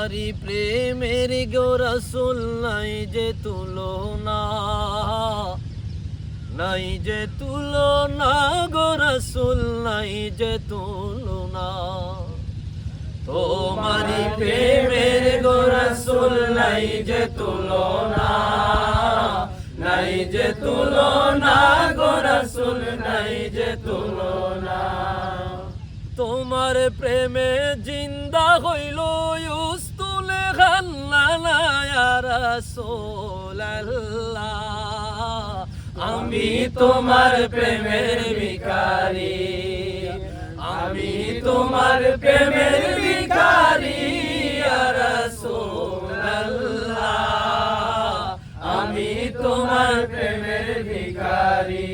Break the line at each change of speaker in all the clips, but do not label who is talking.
তোমারি প্রেমের গোরসুল নাই যে তুলনা। নাই যে তুলনা গোরসুল নাই যে তুলনা। তোমারি প্রেমের গোরসুল নাই যে তুলনা। নাই যে তুলনা গোরসুল নাই যে তুলনা। তোমার প্রেমে জিন্দা হইল খান্না আমি তোমার প্রেমের ভিখারি। আমি তোমার প্রেমের ভিখারি রাসূলুল্লাহ। আমি তোমার প্রেমের ভিখারি।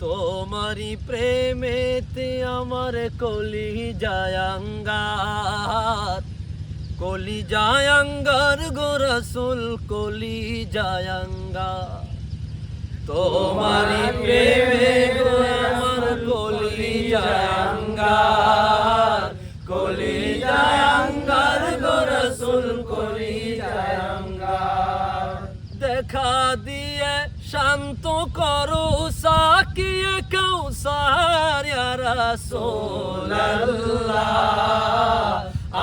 তোমারি প্রেমেতে আমার কলি জায়াঙ্গার কলি জায়াঙ্গার গোরসুল কলি জায়াঙ্গার তোমারি প্রেমে গো আমার কলি জায়াঙ্গার কলি জায়াঙ্গার গোরসুল কলি জায়াঙ্গার দেখা দিয়ে শান্ত করো, সাকিয়ে